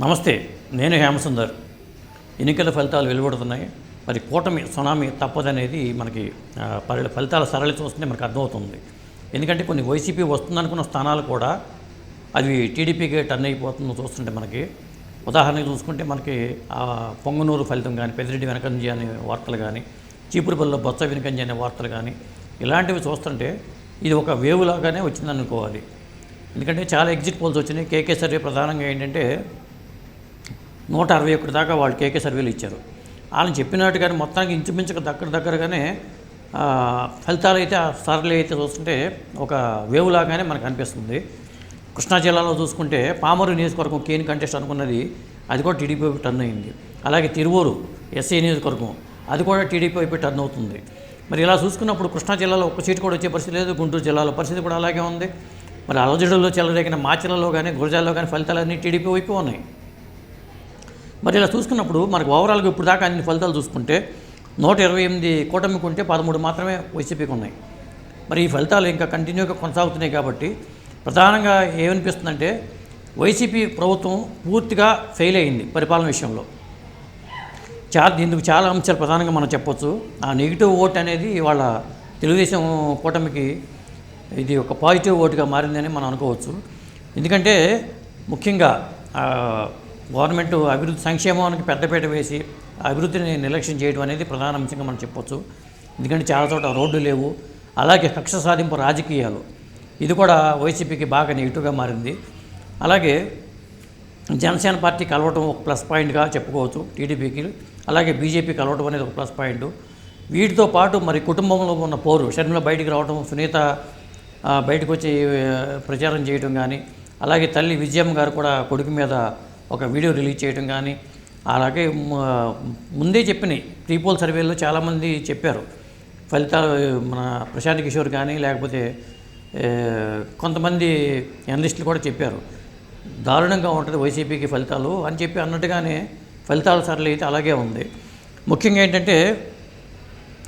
నమస్తే నేను హేమసుందర్. ఎన్నికల ఫలితాలు వెలువడుతున్నాయి. మరి కూటమి సునామీ తప్పదనేది మనకి పరి- ఫలితాల సరళి చూస్తుంటే మనకు అర్థమవుతుంది. ఎందుకంటే కొన్ని వైసీపీ వస్తుందనుకున్న స్థానాలు కూడా అవి టీడీపీకి టర్న్ అయిపోతుందో చూస్తుంటే మనకి. ఉదాహరణకు చూసుకుంటే మనకి ఆ పొంగనూరు ఫలితం కానీ పెద్దిరెడ్డి వెనకంజి అనే వార్తలు కానీ చీపురుపల్లిలో బొత్స వెనకంజి అనే వార్తలు కానీ ఇలాంటివి చూస్తుంటే ఇది ఒక వేవ్ లాగానే వచ్చిందనుకోవాలి. ఎందుకంటే చాలా ఎగ్జిట్ పోల్స్ వచ్చినాయి. కేకే సర్వే ప్రధానంగా ఏంటంటే నూట అరవై ఒకటి దాకా వాళ్ళు కేకే సర్వేలు ఇచ్చారు. వాళ్ళని చెప్పినట్టుగానే మొత్తానికి ఇంచుమించుకు దగ్గర దగ్గరగానే ఫలితాలు అయితే ఆ సరళి అయితే చూస్తుంటే ఒక వేవ్ లాగానే మనకు అనిపిస్తుంది. కృష్ణా జిల్లాలో చూసుకుంటే పామరు నియోజకవర్గం కేన్ కంటెస్ట్ అనుకున్నది అది కూడా టీడీపీ వైపు టర్న్ అయింది. అలాగే తిరువూరు ఎస్సీ నియోజకవర్గం అది కూడా టీడీపీ వైపు టర్న్ అవుతుంది. మరి ఇలా చూసుకున్నప్పుడు కృష్ణా జిల్లాలో ఒక్క సీటు కూడా వచ్చే పరిస్థితి లేదు గుంటూరు జిల్లాలో పరిస్థితి కూడా అలాగే ఉంది. మరి అలజడిలో చెలరేగిన మాచిలలో కానీ గురజాల్లో కానీ ఫలితాలన్నీ టీడీపీ వైపు ఉన్నాయి. మరి ఇలా చూసుకున్నప్పుడు మనకు ఓవరాల్గా ఇప్పుడు దాకా అన్ని ఫలితాలు చూసుకుంటే నూట ఇరవై ఎనిమిది కూటమికి ఉంటే పదమూడు మాత్రమే వైసీపీకి ఉన్నాయి. మరి ఈ ఫలితాలు ఇంకా కంటిన్యూగా కొనసాగుతున్నాయి కాబట్టి ప్రధానంగా ఏమనిపిస్తుందంటే వైసీపీ ప్రభుత్వం పూర్తిగా ఫెయిల్ అయింది పరిపాలన విషయంలో. చాలా ఇందుకు చాలా అంశాలు ప్రధానంగా మనం చెప్పొచ్చు. ఆ నెగిటివ్ ఓట్ అనేది వాళ్ళ తెలుగుదేశం కూటమికి ఇది ఒక పాజిటివ్ ఓటుగా మారిందని మనం అనుకోవచ్చు. ఎందుకంటే ముఖ్యంగా గవర్నమెంట్ అభివృద్ధి సంక్షేమానికి పెద్దపీట వేసి అభివృద్ధిని నిర్లక్ష్యం చేయడం అనేది ప్రధాన అంశంగా మనం చెప్పొచ్చు. ఎందుకంటే చాలా చోట రోడ్లు లేవు. అలాగే కక్ష సాధింపు రాజకీయాలు. ఇది కూడా వైసీపీకి బాగా నెగిటివ్గా మారింది. అలాగే జనసేన పార్టీ కలవటం ఒక ప్లస్ పాయింట్గా చెప్పుకోవచ్చు టీడీపీకి. అలాగే బీజేపీ కలవటం అనేది ఒక ప్లస్ పాయింట్. వీటితో పాటు మరి కుటుంబంలో ఉన్న పోరు షర్మిల బయటికి రావడం సునీత బయటకు వచ్చి ప్రచారం చేయడం కానీ అలాగే తల్లి విజయమ్మ గారు కూడా కొడుకు మీద ఒక వీడియో రిలీజ్ చేయడం కానీ అలాగే ముందే చెప్పినాయి ప్రీపోల్ సర్వేలో చాలామంది చెప్పారు. ఫలితాలు మన ప్రశాంత్ కిషోర్ కానీ లేకపోతే కొంతమంది అనలిస్టులు కూడా చెప్పారు. దారుణంగా ఉంటుంది వైసీపీకి ఫలితాలు అని చెప్పి అన్నట్టుగానే ఫలితాల సరళి అయితే అలాగే ఉంది. ముఖ్యంగా ఏంటంటే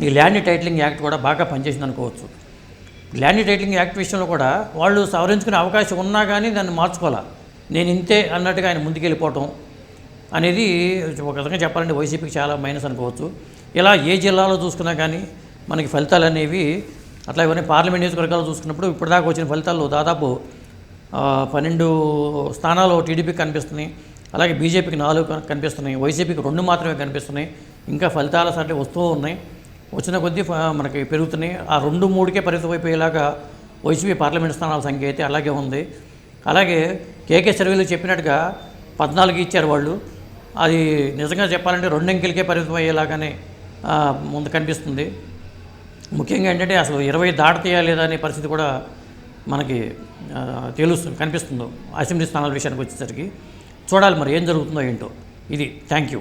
ఈ ల్యాండ్ టైటిలింగ్ యాక్ట్ కూడా బాగా పనిచేసింది అనుకోవచ్చు. ల్యాండ్ టైటిలింగ్ యాక్ట్ విషయంలో కూడా వాళ్ళు సవరించుకునే అవకాశం ఉన్నా కానీ దాన్ని మార్చుకోవాలా? నేను ఇంతే అన్నట్టుగా ఆయన ముందుకెళ్ళిపోవటం అనేది ఒక విధంగా చెప్పాలంటే వైసీపీకి చాలా మైనస్ అనుకోవచ్చు. ఇలా ఏ జిల్లాలో చూసుకున్నా కానీ మనకి ఫలితాలు అనేవి అట్లా ఇవన్నీ పార్లమెంట్ నియోజకవర్గాలు చూసుకున్నప్పుడు ఇప్పటిదాకా వచ్చిన ఫలితాల్లో దాదాపు పన్నెండు స్థానాలు టీడీపీకి కనిపిస్తున్నాయి. అలాగే బీజేపీకి నాలుగు కనిపిస్తున్నాయి. వైసీపీకి రెండు మాత్రమే కనిపిస్తున్నాయి. ఇంకా ఫలితాల సరే వస్తూ ఉన్నాయి. వచ్చిన కొద్దీ ఫ- మనకి పెరుగుతున్నాయి. ఆ రెండు మూడుకే పరిమితం అయిపోయేలాగా వైసీపీ పార్లమెంట్ స్థానాల సంఖ్య అయితే అలాగే ఉంది. అలాగే కేకే సర్వేలు చెప్పినట్టుగా పద్నాలుగు ఇచ్చారు వాళ్ళు. అది నిజంగా చెప్పాలంటే రెండంకెలకే పరిమితం అయ్యేలాగానే ముందు కనిపిస్తుంది. ముఖ్యంగా ఏంటంటే అసలు ఇరవై దాటతీయా లేదా అనే పరిస్థితి కూడా మనకి తేలుస్తుంది తెలుస్తుంది కనిపిస్తుందో. అసెంబ్లీ స్థానాల విషయానికి వచ్చేసరికి. చూడాలి మరి ఏం జరుగుతుందో ఏంటో. ఇది. Thank you